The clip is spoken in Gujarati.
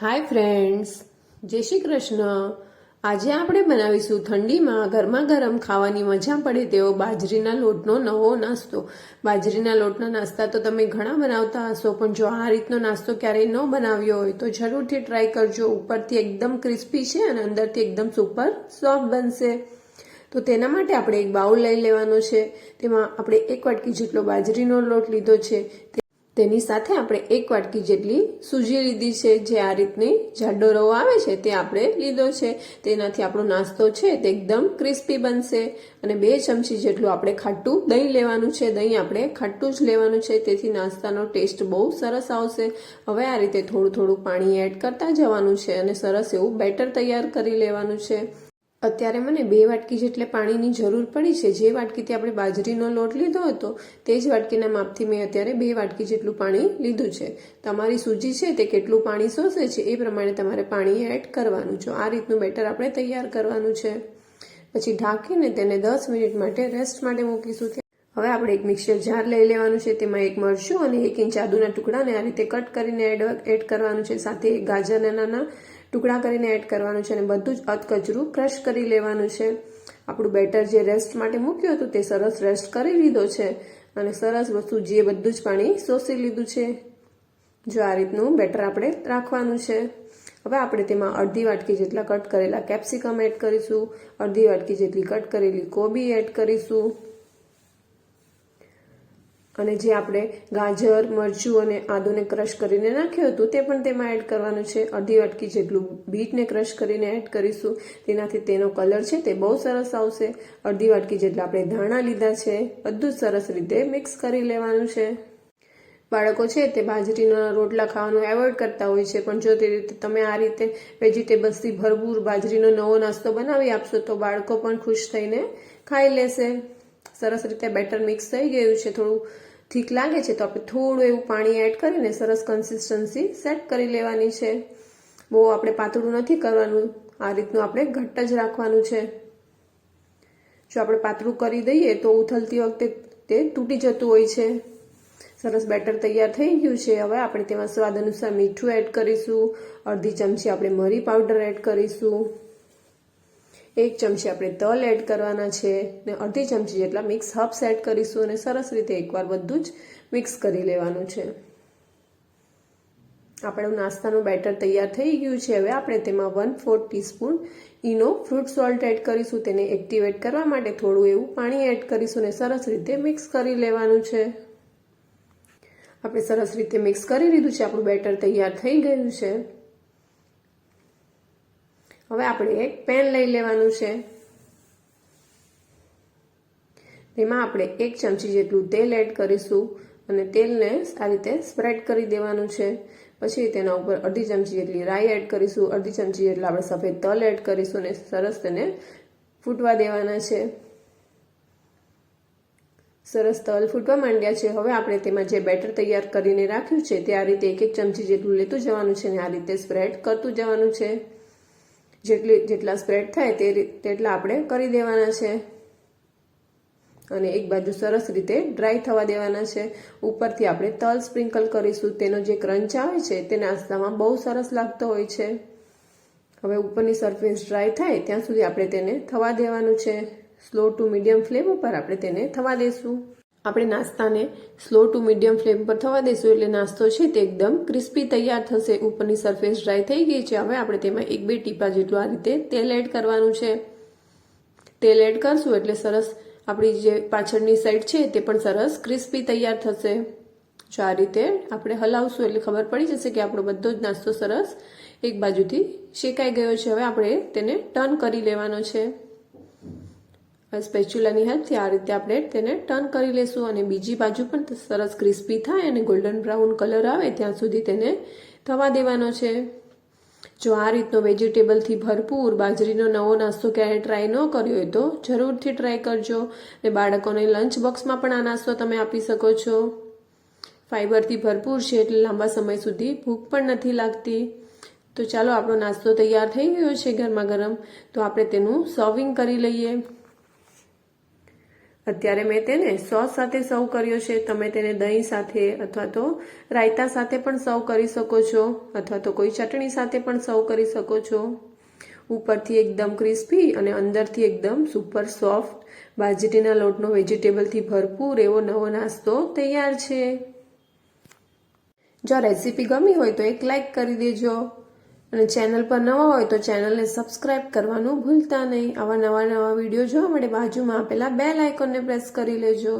હાય ફ્રેન્ડ્સ, જય શ્રી કૃષ્ણ. આજે આપણે બનાવીશું ઠંડીમાં ગરમા ગરમ ખાવાની મજા પડે તેવો બાજરીના લોટનો નવો નાસ્તો. બાજરીના લોટના નાસ્તા તો તમે ઘણા બનાવતા હશો, પણ જો આ રીતનો નાસ્તો ક્યારેય ન બનાવ્યો હોય તો જરૂરથી ટ્રાય કરજો. ઉપરથી એકદમ ક્રિસ્પી છે અને અંદરથી એકદમ સુપર સોફ્ટ બનશે. તો તેના માટે આપણે એક બાઉલ લઈ લેવાનો છે. તેમાં આપણે એક વાટકી જેટલો બાજરીનો લોટ લીધો છે. તેની સાથે આપણે એક વાટકી જેટલી સૂજી લીધી છે, જે આ રીતની જાડો રવો આવે છે તે આપણે લીધો છે. તેનાથી આપણો નાસ્તો છે તે એકદમ ક્રિસ્પી બનશે અને બે ચમચી જેટલું આપણે ખાટું દહીં લેવાનું છે. દહીં આપણે ખાટું જ લેવાનું છે, તેથી નાસ્તાનો ટેસ્ટ બહુ સરસ આવશે. હવે આ રીતે થોડું થોડું પાણી એડ કરતા જવાનું છે અને સરસ એવું બેટર તૈયાર કરી લેવાનું છે. અત્યારે મને બે વાટકી જેટલે પાણીની જરૂર પડી છે. જે વાટકીથી આપણે બાજરીનો લોટ લીધો હતો, તે જ વાટકીના માપથી મેં અત્યારે બે વાટકી જેટલું પાણી લીધું છે. તમારી સૂજી છે તે કેટલું પાણી શોષે છે એ પ્રમાણે તમારે પાણી એડ કરવાનું છે. આ રીતનું બેટર આપણે તૈયાર કરવાનું છે. પછી ઢાંકીને તેને દસ મિનિટ માટે રેસ્ટ માટે મૂકીશું. હવે આપણે એક મિક્સર જાર લઈ લેવાનું છે. તેમાં એક મરચું અને એક ઇંચ આદુના ટુકડાને આ રીતે કટ કરીને એડ એડ કરવાનું છે. સાથે એક ગાજરના નાના ટુકડા કરીને એડ કરવાનું છે અને બધું જ અધકચરું ક્રશ કરી લેવાનું છે. આપણું બેટર જે રેસ્ટ માટે મૂક્યું હતું તે સરસ રેસ્ટ કરી લીધો છે અને સરસ વસ્તુ જે બધું જ પાણી શોષી લીધું છે. જો આ રીતનું બેટર આપણે રાખવાનું છે. હવે આપણે તેમાં અડધી વાટકી જેટલા કટ કરેલા કેપ્સિકમ એડ કરીશું, અડધી વાટકી જેટલી કટ કરેલી કોબી એડ કરીશું. અને જે આપણે ગાજર, મરચું અને આદુને ક્રશ કરીને નાખ્યું હતું, તે પણ તેમાં એડ કરવાનું છે. અડધી વાટકી જેટલું બીટને ક્રશ કરીને એડ કરીશું. તેનાથી તેનો કલર છે તે બહુ સરસ આવશે. અડધી વાટકી જેટલા આપણે ધાણા લીધા છે, બધું સરસ રીતે મિક્સ કરી લેવાનું છે. બાળકો છે તે બાજરીના રોટલા ખાવાનું એવોઇડ કરતા હોય છે, પણ જો તે રીતે તમે આ રીતે વેજીટેબલ્સથી ભરપૂર બાજરીનો નવો નાસ્તો બનાવી આપશો, તો બાળકો પણ ખુશ થઈને ખાઈ લેશે. સરસ રીતે બેટર મિક્સ થઈ ગયું છે. થોડું ઠીક લાગે છે તો આપણે થોડું એવું પાણી એડ કરીને સરસ કન્સિસ્ટન્સી સેટ કરી લેવાની છે. બહુ આપણે પાતળું નથી કરવાનું. આ રીતનું આપણે ઘટ્ટ જ રાખવાનું છે. જો આપણે પાતળું કરી દઈએ તો ઉથલતી વખતે તે તૂટી જતું હોય છે. સરસ બેટર તૈયાર થઈ ગયું છે. હવે આપણે તેમાં સ્વાદ અનુસાર મીઠું એડ કરીશું. અડધી ચમચી આપણે મરી પાવડર એડ કરીશું. એક ચમચી આપણે તલ એડ કરવાના છે ને અડધી ચમચી જેટલા મિક્સ હબ્સ એડ કરીશું અને સરસ રીતે એકવાર બધું જ મિક્સ કરી લેવાનું છે. આપણું નાસ્તાનું બેટર તૈયાર થઈ ગયું છે. હવે આપણે તેમાં one fourth teaspoon Eno fruit salt add કરીશું. તેને એક્ટિવેટ કરવા માટે થોડું એવું પાણી એડ કરીશું અને સરસ રીતે મિક્સ કરી લેવાનું છે. આપણે સરસ રીતે મિક્સ કરી લીધું છે. આપણું બેટર તૈયાર થઈ ગયું છે. હવે આપણે એક પેન લઈ લેવાનું છે. તેમાં આપણે એક ચમચી જેટલું તેલ એડ કરીશું અને તેલને આ રીતે સ્પ્રેડ કરી દેવાનું છે. પછી તેના ઉપર અડધી ચમચી જેટલી રાઈ એડ કરીશું, અડધી ચમચી જેટલા આપણે સફેદ તલ એડ કરીશું અને સરસ તેને ફૂટવા દેવાના છે. સરસ તલ ફૂટવા માંડ્યા છે. હવે આપણે તેમાં જે બેટર તૈયાર કરીને રાખ્યું છે તે આ રીતે એક એક ચમચી જેટલું લેતું જવાનું છે અને આ રીતે સ્પ્રેડ કરતું જવાનું છે. જેટલી જેટલા સ્પ્રેડ થાય તે તેટલા આપણે કરી દેવાના છે. અને એક બાજુ સરસ રીતે ડ્રાય થવા દેવાના છે. ઉપરથી આપણે તલ સ્પ્રિંકલ કરીશું. તેનો જે ક્રંચ આવે છે તે નાસ્તામાં બહુ સરસ લાગતો હોય છે. હવે ઉપરની સરફેસ ડ્રાય થાય ત્યાં સુધી આપણે તેને થવા દેવાનું છે. સ્લો ટુ મીડિયમ ફ્લેમ ઉપર આપણે તેને થવા દેશું. આપણે નાસ્તાને સ્લો ટુ મીડિયમ ફ્લેમ પર થવા દઈશું એટલે નાસ્તો છે તે એકદમ ક્રિસ્પી તૈયાર થશે. ઉપરની સરફેસ ડ્રાય થઈ ગઈ છે. હવે આપણે તેમાં એક બે ટીપા જેટલું આ રીતે તેલ એડ કરવાનું છે. તેલ એડ કરશું એટલે સરસ આપણી જે પાછળની સાઈડ છે તે પણ સરસ ક્રિસ્પી તૈયાર થશે. જો આ રીતે આપણે હલાવશું એટલે ખબર પડી જશે કે આપણો બધો જ નાસ્તો સરસ એક બાજુથી શેકાઈ ગયો છે. હવે આપણે તેને ટર્ન કરી લેવાનો છે. સ્પેચ્યુલાની હેલ્પથી આ રીતે આપણે તેને ટર્ન કરી લેશું અને બીજી બાજુ પણ સરસ ક્રિસ્પી થાય અને ગોલ્ડન બ્રાઉન કલર આવે ત્યાં સુધી તેને થવા દેવાનો છે. જો આ રીતનો વેજીટેબલથી ભરપૂર બાજરીનો નવો નાસ્તો ક્યારેય ટ્રાય ન કર્યો હોય તો જરૂરથી ટ્રાય કરજો ને બાળકોને લંચ બોક્સમાં પણ આ નાસ્તો તમે આપી શકો છો. ફાઈબરથી ભરપૂર છે એટલે લાંબા સમય સુધી ભૂખ પણ નથી લાગતી. તો ચાલો આપણો નાસ્તો તૈયાર થઈ ગયો છે ગરમા ગરમ. તો આપણે તેનું સર્વિંગ કરી લઈએ. અત્યારે મેં તેને સોસ સાથે સર્વ કર્યો છે. તમે તેને દહીં સાથે અથવા તો રાયતા સાથે પણ સર્વ કરી શકો છો અથવા તો કોઈ ચટણી સાથે પણ સર્વ કરી શકો છો. ઉપરથી એકદમ ક્રિસ્પી અને અંદરથી એકદમ સુપર સોફ્ટ બાજરીના લોટનો વેજીટેબલથી ભરપૂર એવો નવો નાસ્તો તૈયાર છે. જો રેસીપી ગમી હોય તો એક લાઇક કરી દેજો. અને ચેનલ પર નવા હોય તો ચેનલને સબસ્ક્રાઇબ કરવાનું ભૂલતા નહીં. આવા નવા નવા વીડિયો જોવા માટે બાજુમાં આપેલા બે લાઇકોનને પ્રેસ કરી લેજો.